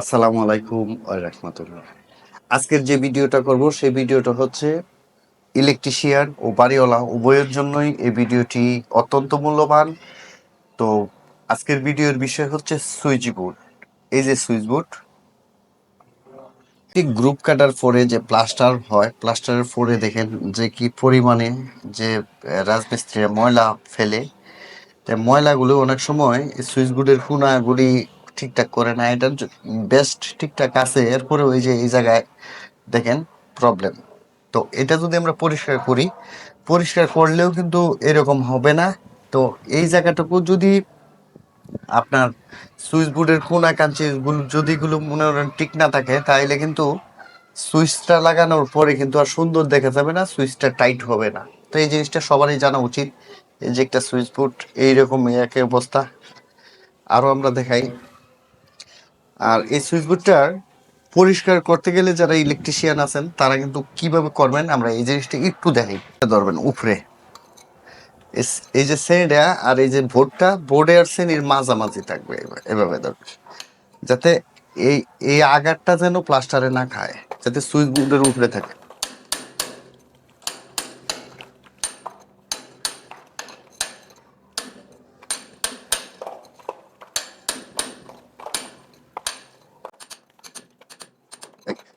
আসসালামু আলাইকুম রহমতুল্লাহ। আজকের যে ভিডিওটা করব, সেই ভিডিওটা হচ্ছে ইলেকট্রিশিয়ান ও বাড়িওয়ালা উভয়ের জন্যই এই ভিডিওটি অত্যন্ত মূল্যবান। তো আজকের ভিডিওর বিষয় হচ্ছে সুইচ বোর্ড। এই যে সুইচ বোর্ড, ঠিক গ্রুপ কাটার পরে যে প্লাস্টার হয়, প্লাস্টারের পরে দেখেন যে কি পরিমাণে যে রাজমিস্ত্রিরা ময়লা ফেলে। তা ময়লাগুলো অনেক সময় সুইচ বোর্ডের কোনাগুলি ঠিকঠাক করে না এটার বেস্ট ঠিকঠাক আছে। এরপরে ওই যে, এই জায়গায় দেখেন প্রবলেম তো এটা যদি আমরা পরিষ্কার করি, পরিষ্কার করলেও কিন্তু এরকম হবে না। তো এই জায়গাটুকু যদি আপনার সুইচ বোর্ডের কোনা কাঞ্চিগুলো যদি গুলো মনে করেন ঠিক না থাকে তাহলে কিন্তু সুইচটা লাগানোর পরে কিন্তু আর সুন্দর দেখা যাবে না, সুইচটা টাইট হবে না। তো এই জিনিসটা সবারই জানা উচিত, এই যে একটা সুইচ বোর্ড এইরকম একই অবস্থা। আরও আমরা দেখাই। আর এই সুইচবোর্ডটার পরিষ্কার করতে গেলে যারা ইলেকট্রিশিয়ান আছেন, তারা কিন্তু কীভাবে করবেন, আমরা এই জিনিসটা একটু দেখাই। ধরবেন উপরে। এই যে শ্রেণীটা আর এই যে ভোটটা বোর্ডে আর শ্রেণির মাঝামাঝি থাকবে এভাবে- এভাবে ধরবে যাতে এই এই আগারটা যেন প্লাস্টারে না খায়, যাতে সুইচ বোর্ডের উপরে থাকে।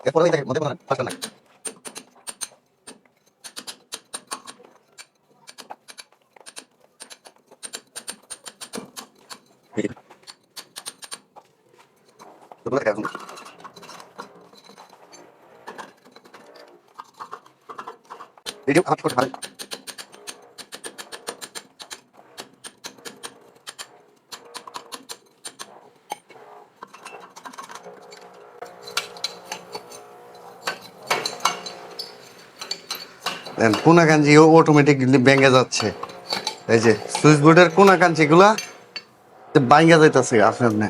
এরপরে ওই দেখেন, মধ্যে মনে হয় নাই। এই যে। এগুলো দেখেন এখন। ভিডিও হাত করে হাত দেন কোনা কাঞ্জি অটোমেটিকলি ভেঙে যাচ্ছে। এই যে, সুইচ বোর্ডের কোনা কাঞ্চি গুলা ভাঙ্গা যাইতেছে আপনার না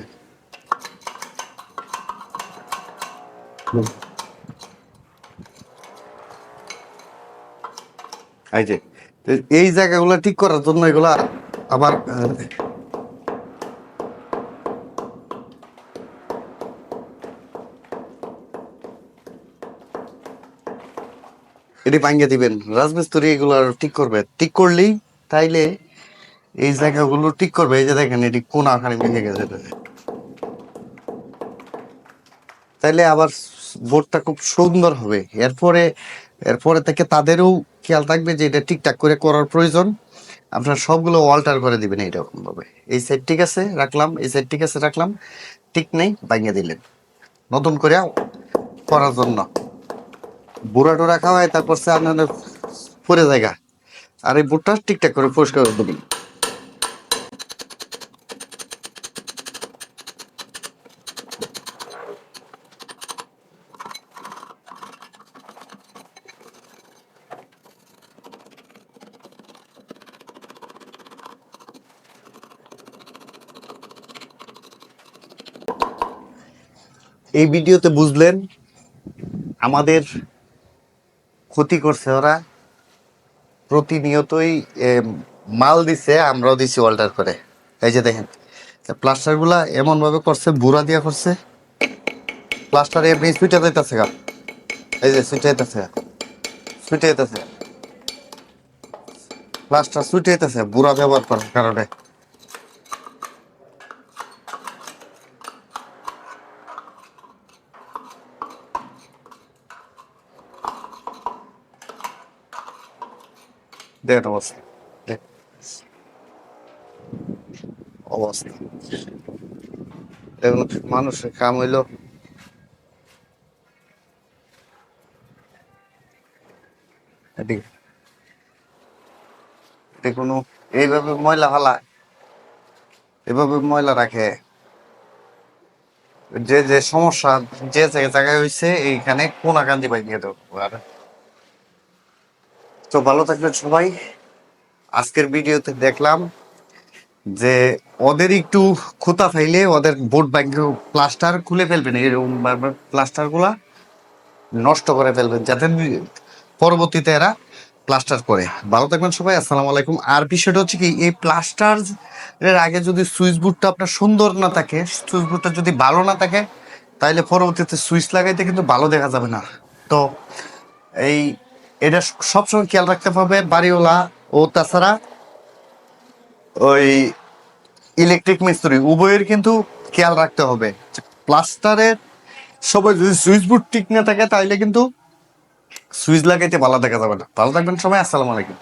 এই যে, এই জায়গাগুলো ঠিক করার জন্য এগুলা আবার এটি ভাঙ্গে দিবেন। রাজমিস্ত্রি এগুলো আর ঠিক করবে। ঠিক করলেই তাইলে এই জায়গাগুলো ঠিক করবে। এই যে দেখেন, এটি কোন খানি ভেঙে গেছে তাইলে আবার বোর্ডটা খুব সুন্দর হবে। এরপরে এরপরে থেকে তাদেরও খেয়াল থাকবে যে এটা ঠিকঠাক করে করার প্রয়োজন। আপনার সবগুলো অল্টার করে দিবেন এইরকম ভাবে এই সাইড ঠিক আছে, রাখলাম। এই সাইড ঠিক আছে, রাখলাম। ঠিক নেই, ভাঙিয়ে দিলেন। নতুন করে করার জন্য। বুড়া টোরা খাওয়ায়, তারপর সে আপনার পরে জায়গা। আর এই বুটটা ঠিকঠাক করে পরিষ্কার করে দেবেন। এই ভিডিওতে বুঝলেন, আমাদের ক্ষতি করছে ওরা। প্রতিনিয়তই মাল দিছে, আমরাও দিছি অল্টার করে। এই যে দেখেন প্লাস্টারগুলা এমন ভাবে করছে, বুড়া দিয়া করছে। প্লাস্টার এমনি সুইটা যাইতেছে গা। এই যে সুইটা যাইতেছে সুইটা যাইতেছে প্লাস্টার সুইটা যাইতেছে বুড়া ব্যবহার করার কারণে। দেখেন অবস্থা। অবস্থা। এগুলো মানুষের কাম হইল। কোনো এইভাবে ময়লা ফালায়। এভাবে ময়লা রাখে। যে যে সমস্যা যে জায়গায় হয়েছে এইখানে কোনা কান্দি পাই দিয়ে দেবো আর তো ভালো থাকবেন সবাই। আজকের ভিডিওতে দেখলাম যে ওদের একটু খুঁতা ফাইলে ওদের বোর্ড ব্যাংক প্লাস্টার খুলে ফেলবেন এরকম প্লাস্টারগুলা নষ্ট করে ফেলবেন, যাতে পরবর্তীতে এরা প্লাস্টার করে। ভালো থাকবেন সবাই, আসসালামু আলাইকুম। আর বিষয়টা হচ্ছে কি, এই প্লাস্টার এর আগে যদি সুইচ বোর্ডটা আপনার সুন্দর না থাকে, সুইচ বোর্ডটা যদি ভালো না থাকে, তাইলে পরবর্তীতে সুইচ লাগাইতে কিন্তু ভালো দেখা যাবে না। তো এই এটা সবসময় খেয়াল রাখতে হবে, বাড়িওয়ালা ও তাছাড়া ওই ইলেকট্রিক মিস্ত্রি, উভয়ের কিন্তু খেয়াল রাখতে হবে। প্লাস্টারের সবাই যদি সুইচ বোর্ড ঠিক না থাকে, তাইলে কিন্তু সুইচ লাগাইতে ভালো দেখা যাবে না। ভালো থাকবেন সবাই, আসসালামু আলাইকুম।